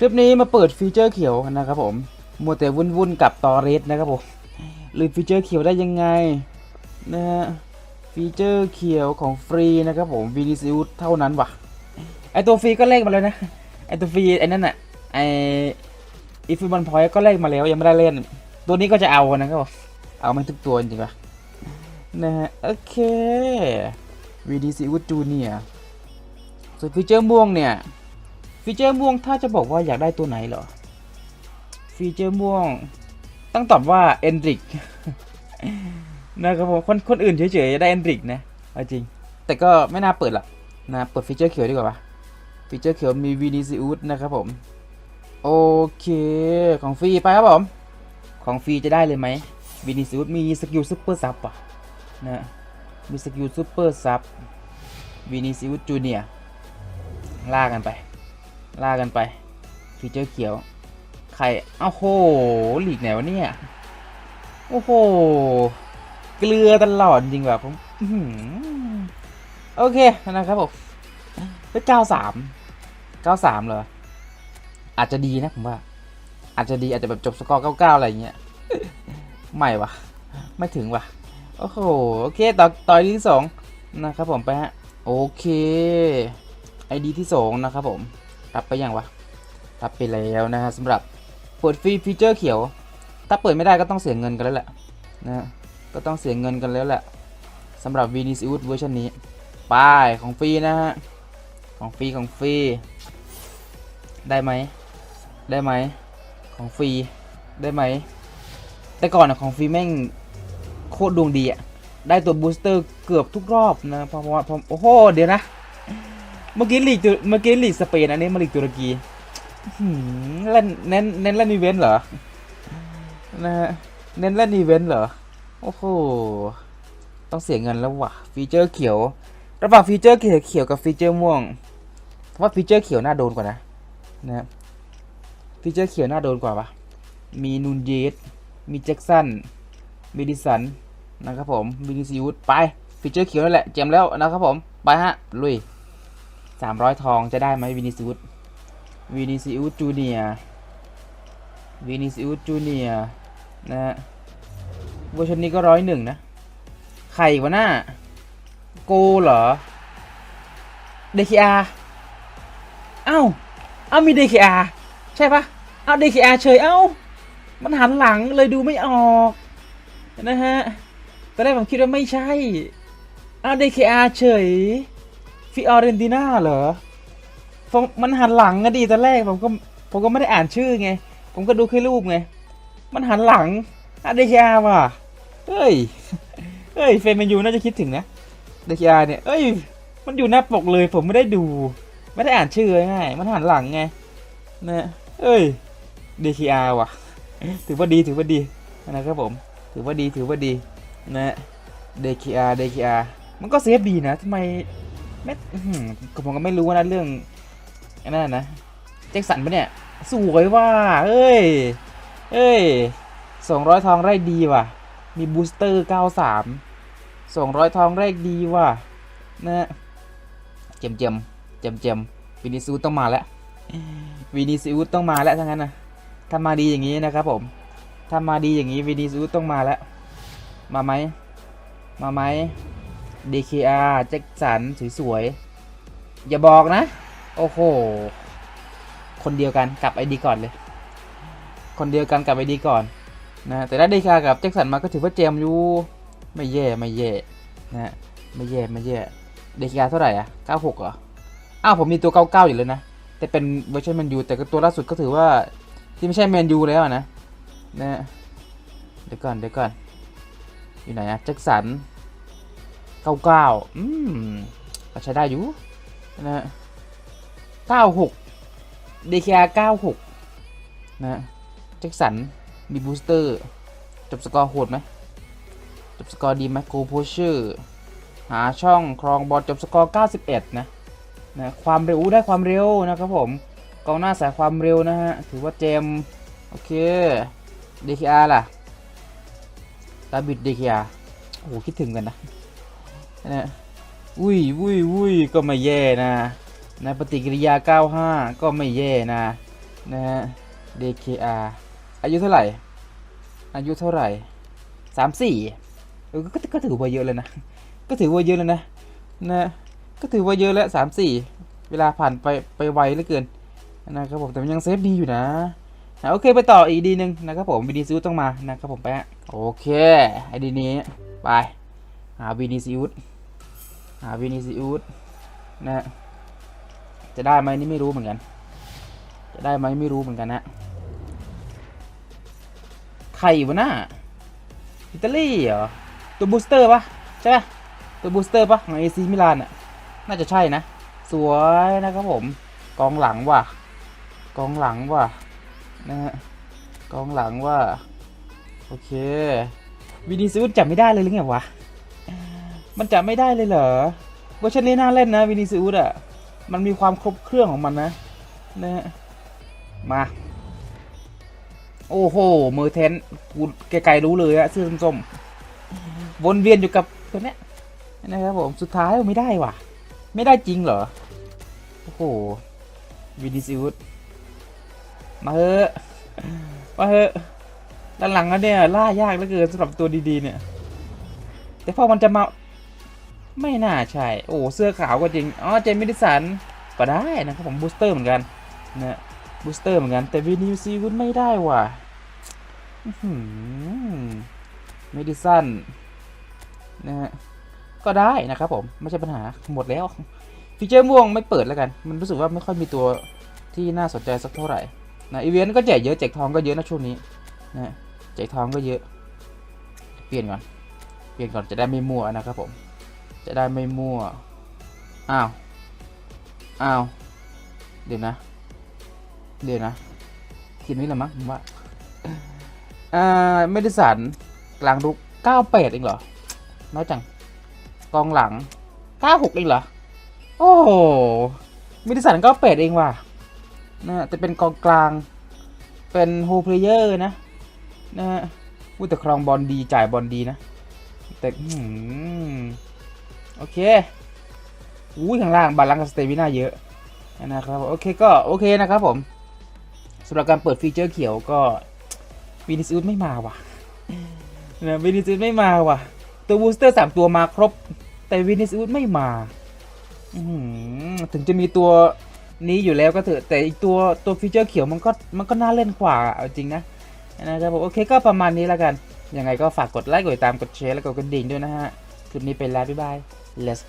คลิปนี้มาเปิดฟีเจอร์เขียวนะครับผมมัวแต่วุ่นๆกับตอเรสนะครับผมลืมฟีเจอร์เขียวได้ยังไงนะฮะฟีเจอร์เขียวของฟรีนะครับผม v d c u เท่านั้นวะไอตัวฟรีก็เลขมาแล้วนะไอตัวฟรีไอนั่นอะไออีฟิบันพอยก็เลขมาแล้วยังไม่ได้เล่น ตัวนี้ก็จะเอานะครับผมเอามันทุกตัวจริงปะนะฮะโอเค VDC u Junior ส่วนฟีเจอร์ม่วงเนี่ย ฟีเจอร์ม่วงถ้าจะบอกว่าอยากได้ตัวไหนเหรอ ฟีเจอร์ม่วง ต้องตอบว่าเอนดริกนะครับผมคนคนอื่นเฉยๆได้เอนดริกนะจริง แต่ก็ไม่น่าเปิดหรอกนะเปิดฟีเจอร์เขียวดีกว่าปะฟีเจอร์เขียวมี VDC u นะครับผม โอเค ของฟรีไปครับผม ของฟรีจะได้เลยไหม VDC u มีสกิลซูเปอร์ซับอะนะมีสกิลซูเปอร์ซับ VDC u จูเนียล่ากันไป ล่ากันไปฟีเจอร์เขียวใครเอ้าโหหลีกไหนวะเนี่ยโอ้โหเกลือตลอดจริงแบบผมโอเคนะครับผมเป็นเก้าสามเก้าสามเหรออาจจะดีนะผมว่า อาจจะดีอาจจะแบบจบสกอร์เก้าเก้าอะไรเงี้ยไม่วะไม่ถึงวะโอ้โหโอเคต่อต่อยที่สองนะครับผมไปฮะโอเคไอดีที่สองนะครับผม รับไปยังวะ รับไปแล้วนะฮะสำหรับเปิดฟรีฟีเจอร์เขียว ถ้าเปิดไม่ได้ก็ต้องเสียเงินกันแล้วแหละนะก็ต้องเสียเงินกันแล้วแหละสำหรับ v n i c i u s เวอร์ชันนี้ป้ายของฟรีนะฮะ ของฟรีของฟรี ได้ไหม ได้ไหม ของฟรี ได้ไหม แต่ก่อนอะของฟรีแม่งโคตรดวงดีอะได้ตัวบูสเตอร์เกือบทุกรอบนะเพราะว่าเพราะโอ้โห เดี๋ยวนะ เมื่อกี้ลีกตุเมื่อกี้ลีกสเปนอันนี้มาลีกตุรกีเล่นเน้นเน้นเล่นอีเวนต์เหรอนะฮะเน้นเล่นอีเวนต์เหรอโอ้โหต้องเสียเงินแล้วว่ะฟีเจอร์เขียว ระหว่างฟีเจอร์เขียวเขียวกับฟีเจอร์ม่วงว่าฟีเจอร์เขียวน่าโดนกว่านะนะครับฟีเจอร์เขียวน่าโดนกว่าปะมีนูนเยสมีแจ็กสันมีดิสันนะครับผมมีดิซิวดไปฟีเจอร์เขียวนั่นแหละเจมแล้วนะครับผมไปฮะลุย สามร้อยทองจะได้ไหมวินิซิอุสวินิซิอุสจูเนียวินิซิอุสจูเนียนะฮะเวอร์ชันนี้ก็ร้อยหนึ่งนะ ใครวะหน้า โกเหรอ เดคิอาเอ้า เอ้ามีเดคิอาใช่ปะเอ้าเดคิอาเฉยเอ้า มันหันหลังเลยดูไม่ออกนะฮะตอนแรกผมคิดว่าไม่ใช่ เอ้าเดคิอาเฉย ฟิออเรนติน่าเหรอผมมันหันหลังอะดีตอนแรกผมก็ผมก็ไม่ได้อ่านชื่อไง ผมก็ดูแค่รูปไง มันหันหลังอะเดคิอาว่ะเฮ้ยเฮ้ยเฟรมแมนยูน่าจะคิดถึงนะเดคิอาเนี่ยเอ้ย มันอยู่หน้าปกเลย ผมไม่ได้ดู ไม่ได้อ่านชื่อง่ายมันหันหลังไงนะเอ้ยเดคิอาว่ะ ถือว่าดีถือว่าดีนะครับผม ถือว่าดีถือว่าดีนะเดคิอาเดคิอามันก็เซฟดีนะทำไม ไม่อื้อหือผมก็ไม่รู้นะเรื่องไอ้นั่นนะแจ็คสันปะเนี่ย สวยว่าเอ้ย เอ้ยสองร้อยทองไร่ดีว่ะ มีบูสเตอร์เก้าสามสองร้อยทองไร่ดีว่ะนะเจมเจมเจมเจมวินิซิอุสต้องมาแล้ววินิซิอุสต้องมาแล้วทั้งนั้นนะถ้ามาดีอย่างนี้นะครับผมถ้ามาดีอย่างนี้วินิซิอุสต้องมาแล้ว มาไหมมาไหม DKR แจ็คสันสวยๆ อย่าบอกนะ โอ้โห คนเดียวกันกลับไอดีก่อนเลย คนเดียวกันกลับไอดีก่อนนะแต่ถ้า DKR กับแจ็คสันมาก็ถือว่าเจมอยู่ไม่แย่ไม่แย่นะไม่แย่ไม่แย่ DKR เท่าไหร่อะ 96เหรออ้าวผมมีตัว 99 อยู่เลยนะ แต่เป็นเวอร์ชันแมนยูแต่ก็ตัวล่าสุดก็ถือว่าที่ไม่ใช่แมนยูแล้วนะนะฮะเดี๋ยวก่อนเดี๋ยวก่อนอยู่ไหนอะแจ็คสัน เก้าอืมก็ใช้ได้อยู่นะฮะเก้าหกเดคเก้าหกนะแจ็คสัน มีบูสเตอร์ จบสกอร์โหดไหมจบสกอร์ดีไหมโกโพเชอร์หาช่องครองบอลจบสกอร์ 91 นะนะความเร็วได้ความเร็วนะครับผมกองหน้าสายความเร็วนะฮะ ถือว่าเจม โอเค DKR ล่ะดาบิด DKR โอ้โห คิดถึงกันนะ นะอุ้ยอุ้ยอุ้ยก็ไม่แย่นะนะปฏิกิริยา 95 ก็ไม่แย่นะนะฮะ DKR อายุเท่าไหร่ อายุเท่าไหร่สามสี่เออก็ก็ถือว่าเยอะเลยนะ ก็ถือว่าเยอะแล้วนะนะก็ถือว่าเยอะแล้วสามสี่เวลาผ่านไปไปไวเหลือเกินนะครับผมแต่มันยังเซฟดีอยู่นะนะโอเคไปต่ออีกดีหนึ่งนะครับผมวีดีซิวต้องมานะครับผมไปะโอเคไอดีนี้ไป หาวีดีซิวหาวีดีซิวนะจะได้ไหมนี่ไม่รู้เหมือนกัน จะได้ไหมไม่รู้เหมือนกันนะใครวะน่าอิตาลีเหรอ ตัวบูสเตอร์ปะใช่ปะตัวบูสเตอร์ปะของเอซีมิลานอะ น่าจะใช่นะ สวยนะครับผม กองหลังว่ะ กองหลังว่ะนะฮะกองหลังว่ะโอเควินิซิอุสจับไม่ได้เลยหรือไงวะ มันจับไม่ได้เลยเหรอเวอร์ชันนี้น่าเล่นนะวินิซิอุสอะ มันมีความครบเครื่องของมันนะนะฮะมา โอ้โหมือเทนกูไกลๆรู้เลยอะเสื้อส้มๆวนเวียนอยู่กับตัวเนี้ยนะครับผมสุดท้ายไม่ได้ว่ะ ไม่ได้จริงเหรอ โอ้โหวินิซิอุสมาเถอะมาเถอะด้านหลังอันเนี่ยล่ายากเหลือเกินสำหรับตัวดีๆเนี่ย แต่พอมันจะมา ไม่น่าใช่ โอ้เสื้อขาวก็จริง อ๋อ เจมิดิสัน ก็ได้นะครับผมบูสเตอร์เหมือนกันนะบูสเตอร์เหมือนกัน แต่วินิวซีวุฒไม่ได้ว่ะเมดิสันนะฮะ ก็ได้นะครับผม ไม่ใช่ปัญหาหมดแล้ว ฟีเจอร์ม่วงไม่เปิดแล้วกัน มันรู้สึกว่าไม่ค่อยมีตัวที่น่าสนใจสักเท่าไหร่ นะอีเวนต์ก็แจกเยอะ แจกทองก็เยอะนะช่วงนี้ นะแจกทองก็เยอะ เปลี่ยนก่อน เปลี่ยนก่อนจะได้ไม่มั่วนะครับผม จะได้ไม่มั่ว อ้าว อ้าว เดี๋ยวนะ เดี๋ยวนะ ทีมนี้แหละมั้งผมว่าอ่าไม่ได้สันกลางรุก98 เองเหรอ น้อยจัง กองหลัง 96 เองเหรอ โอ้โหไม่ได้สัน 98 เองว่ะนะแต่เป็นกองกลาง เป็นโฮเพลเยอร์นะ นะฮะพูดแต่ครองบอลดีจ่ายบอลดีนะ แต่อื้อหือโอ เคอุ้ยข้างล่างบาลังก์สเตมิน่าเยอะนะครับโอเคก็โอเคนะครับผมสำหรับการเปิดฟีเจอร์เขียวก็วินิซิอุสไม่มาว่ะนะวินิซิอุสไม่มาว่ะ ตัวบูสเตอร์สามตัวมาครบ แต่วินิซิอุสไม่มาถึงจะมีตัวนี้อยู่แล้วก็เถอะแต่อีกตัวตัวฟีเจอร์เขียวมันก็มันก็น่าเล่นกว่าเอาจริงนะนะครับผมโอเคก็ประมาณนี้แล้วกันยังไงก็ฝากกดไลค์กดติดตามกดแชร์แล้วก็กดกระดิ่งด้วยนะฮะคลิปนี้ไปแล้วบ๊ายบาย las